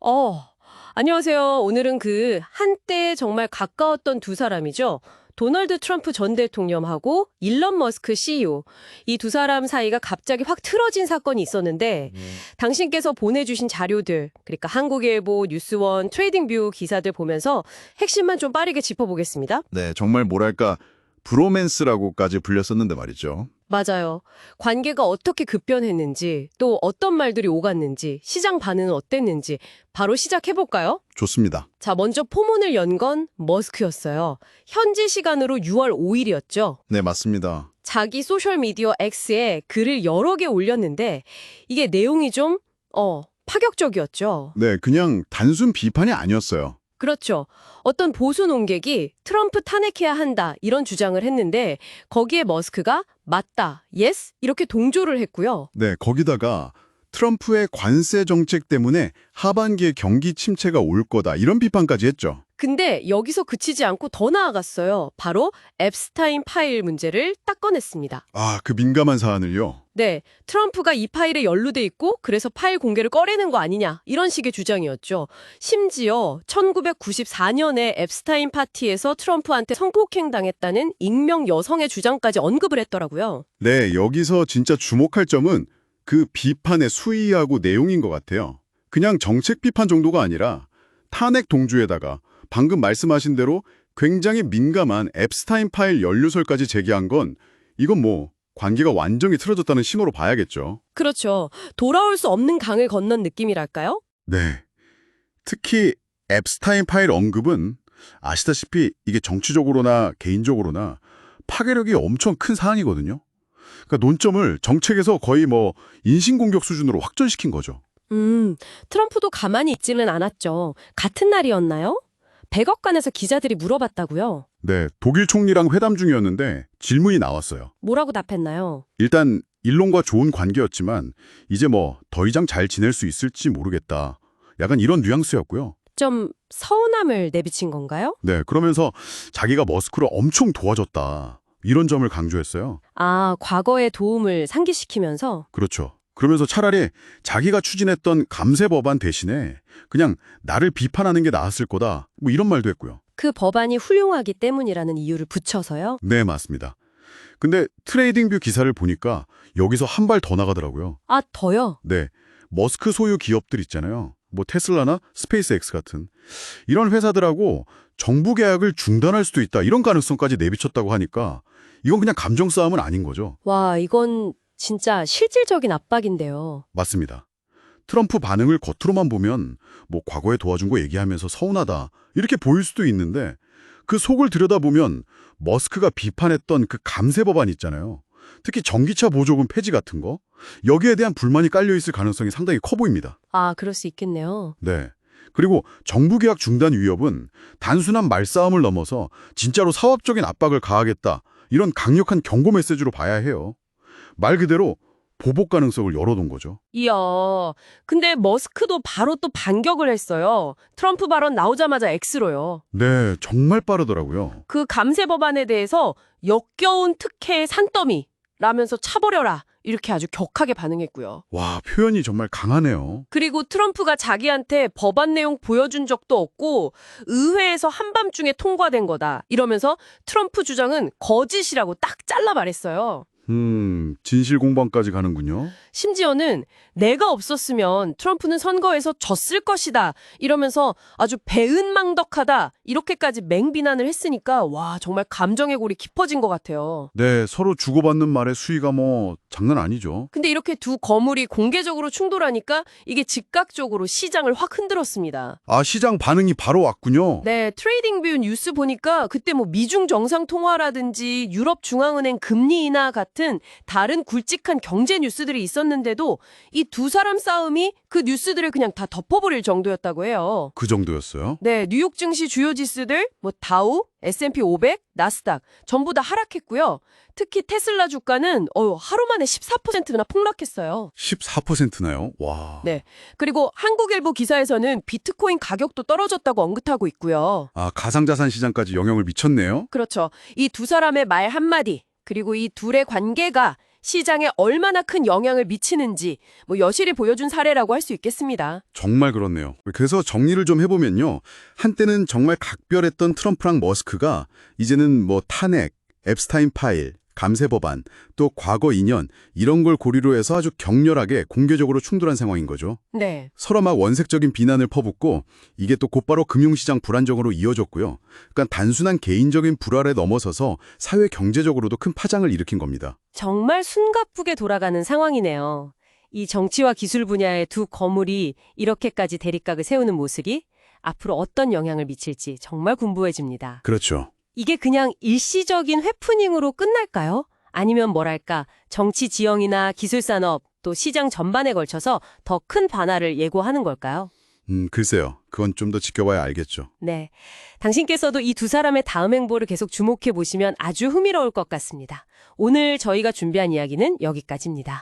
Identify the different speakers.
Speaker 1: 어, 안녕하세요. 오늘은 그 한때 정말 가까웠던 두 사람이죠. 도널드 트럼프 전 대통령하고 일론 머스크 CEO. 이 두 사람 사이가 갑자기 확 틀어진 사건이 있었는데 당신께서 보내주신 자료들, 그러니까 한국일보, 뉴스원, 트레이딩뷰 기사들 보면서 핵심만 좀 빠르게 짚어보겠습니다.
Speaker 2: 네, 정말 뭐랄까 브로맨스라고까지 불렸었는데 말이죠.
Speaker 1: 맞아요. 관계가 어떻게 급변했는지, 또 어떤 말들이 오갔는지, 시장 반응은 어땠는지 바로 시작해볼까요?
Speaker 2: 좋습니다.
Speaker 1: 자, 먼저 포문을 연 건 머스크였어요. 현지 시간으로 6월 5일이었죠.
Speaker 2: 네, 맞습니다.
Speaker 1: 자기 소셜미디어 X에 글을 여러 개 올렸는데 이게 내용이 좀, 어, 파격적이었죠.
Speaker 2: 네, 그냥 단순 비판이 아니었어요.
Speaker 1: 그렇죠. 어떤 보수 논객이 트럼프 탄핵해야 한다 이런 주장을 했는데 거기에 머스크가 맞다, yes 이렇게 동조를 했고요.
Speaker 2: 네, 거기다가 트럼프의 관세 정책 때문에 하반기에 경기 침체가 올 거다 이런 비판까지 했죠.
Speaker 1: 근데 여기서 그치지 않고 더 나아갔어요. 바로 앱스타인 파일 문제를 딱 꺼냈습니다.
Speaker 2: 아, 그 민감한 사안을요.
Speaker 1: 네, 트럼프가 이 파일에 연루돼 있고 그래서 파일 공개를 꺼내는 거 아니냐 이런 식의 주장이었죠. 심지어 1994년에 앱스타인 파티에서 트럼프한테 성폭행 당했다는 익명 여성의 주장까지 언급을 했더라고요.
Speaker 2: 네, 여기서 진짜 주목할 점은 그 비판의 수위하고 내용인 것 같아요. 그냥 정책 비판 정도가 아니라 탄핵 동조에다가 방금 말씀하신 대로 굉장히 민감한 앱스타인 파일 연루설까지 제기한 건 이건 뭐 관계가 완전히 틀어졌다는 신호로 봐야겠죠.
Speaker 1: 그렇죠. 돌아올 수 없는 강을 건넌 느낌이랄까요?
Speaker 2: 네. 특히 앱스타인 파일 언급은 아시다시피 이게 정치적으로나 개인적으로나 파괴력이 엄청 큰 사안이거든요. 그러니까 논점을 정책에서 거의 뭐 인신공격 수준으로 확전시킨 거죠.
Speaker 1: 음, 트럼프도 가만히 있지는 않았죠. 같은 날이었나요? 백악관에서 기자들이 물어봤다고요.
Speaker 2: 네, 독일 총리랑 회담 중이었는데 질문이 나왔어요.
Speaker 1: 뭐라고 답했나요?
Speaker 2: 일단 일론과 좋은 관계였지만 이제 뭐 더 이상 잘 지낼 수 있을지 모르겠다. 약간 이런 뉘앙스였고요.
Speaker 1: 좀 서운함을 내비친 건가요?
Speaker 2: 네, 그러면서 자기가 머스크를 엄청 도와줬다. 이런 점을 강조했어요.
Speaker 1: 아, 과거의 도움을 상기시키면서
Speaker 2: 그렇죠. 그러면서 차라리 자기가 추진했던 감세 법안 대신에 그냥 나를 비판하는 게 나았을 거다. 뭐 이런 말도 했고요.
Speaker 1: 그 법안이 훌륭하기 때문이라는 이유를 붙여서요.
Speaker 2: 네, 맞습니다. 근데 트레이딩뷰 기사를 보니까 여기서 한 발 더 나가더라고요.
Speaker 1: 아, 더요?
Speaker 2: 네. 머스크 소유 기업들 있잖아요. 뭐 테슬라나 스페이스X 같은 이런 회사들하고 정부 계약을 중단할 수도 있다. 이런 가능성까지 내비쳤다고 하니까 이건 그냥 감정 싸움은 아닌 거죠.
Speaker 1: 와, 이건 진짜 실질적인 압박인데요.
Speaker 2: 맞습니다. 트럼프 반응을 겉으로만 보면 뭐 과거에 도와준 거 얘기하면서 서운하다 이렇게 보일 수도 있는데 그 속을 들여다보면 머스크가 비판했던 그 감세 법안 있잖아요. 특히 전기차 보조금 폐지 같은 거 여기에 대한 불만이 깔려 있을 가능성이 상당히 커 보입니다.
Speaker 1: 아, 그럴 수 있겠네요.
Speaker 2: 네. 그리고 정부 계약 중단 위협은 단순한 말싸움을 넘어서 진짜로 사업적인 압박을 가하겠다. 이런 강력한 경고 메시지로 봐야 해요. 말 그대로 보복 가능성을 열어둔 거죠.
Speaker 1: 이야, 근데 머스크도 바로 또 반격을 했어요. 트럼프 발언 나오자마자 X로요.
Speaker 2: 네, 정말 빠르더라고요.
Speaker 1: 그 감세 법안에 대해서 역겨운 특혜의 산더미 라면서 차버려라 이렇게 아주 격하게 반응했고요.
Speaker 2: 와, 표현이 정말 강하네요.
Speaker 1: 그리고 트럼프가 자기한테 법안 내용 보여준 적도 없고 의회에서 한밤중에 통과된 거다 이러면서 트럼프 주장은 거짓이라고 딱 잘라 말했어요.
Speaker 2: 음, 진실 공방까지 가는군요.
Speaker 1: 심지어는 내가 없었으면 트럼프는 선거에서 졌을 것이다 이러면서 아주 배은망덕하다 이렇게까지 맹비난을 했으니까 와 정말 감정의 골이 깊어진 것 같아요.
Speaker 2: 네, 서로 주고받는 말의 수위가 뭐 장난 아니죠.
Speaker 1: 근데 이렇게 두 거물이 공개적으로 충돌하니까 이게 즉각적으로 시장을 확 흔들었습니다.
Speaker 2: 아, 시장 반응이 바로 왔군요.
Speaker 1: 네, 트레이딩뷰 뉴스 보니까 그때 뭐 미중 정상 통화라든지 유럽 중앙은행 금리 인하 같은 다른 굵직한 경제 뉴스들이 있었는데도 이 두 사람 싸움이 그 뉴스들을 그냥 다 덮어버릴 정도였다고 해요.
Speaker 2: 그 정도였어요.
Speaker 1: 네, 뉴욕 증시 주요 지수들 뭐 다우, S&P 500, 나스닥 전부 다 하락했고요. 특히 테슬라 주가는 어, 하루 만에 14%나 폭락했어요.
Speaker 2: 14%나요? 와.
Speaker 1: 네. 그리고 한국일보 기사에서는 비트코인 가격도 떨어졌다고 언급하고 있고요.
Speaker 2: 아, 가상자산 시장까지 영향을 미쳤네요.
Speaker 1: 그렇죠. 이 두 사람의 말 한마디, 그리고 이 둘의 관계가
Speaker 3: 시장에 얼마나 큰 영향을 미치는지 뭐 여실히 보여준 사례라고 할 수 있겠습니다.
Speaker 2: 정말 그렇네요. 그래서 정리를 좀 해보면요. 한때는 정말 각별했던 트럼프랑 머스크가 이제는 뭐 탄핵, 앱스타인 파일, 감세 법안, 또 과거 인연 이런 걸 고리로 해서 아주 격렬하게 공개적으로 충돌한 상황인 거죠.
Speaker 3: 네.
Speaker 2: 서로 막 원색적인 비난을 퍼붓고 이게 또 곧바로 금융시장 불안정으로 이어졌고요. 그러니까 단순한 개인적인 불화를 넘어서서 사회 경제적으로도 큰 파장을 일으킨 겁니다.
Speaker 1: 정말 숨가쁘게 돌아가는 상황이네요. 이 정치와 기술 분야의 두 거물이 이렇게까지 대립각을 세우는 모습이 앞으로 어떤 영향을 미칠지 정말 궁금해집니다.
Speaker 2: 그렇죠.
Speaker 1: 이게 그냥 일시적인 회프닝으로 끝날까요? 아니면 뭐랄까 정치 지형이나 기술 산업 또 시장 전반에 걸쳐서 더 큰 변화를 예고하는 걸까요?
Speaker 2: 음, 글쎄요. 그건 좀 더 지켜봐야 알겠죠.
Speaker 1: 네. 당신께서도 이 두 사람의 다음 행보를 계속 주목해 보시면 아주 흥미로울 것 같습니다. 오늘 저희가 준비한 이야기는 여기까지입니다.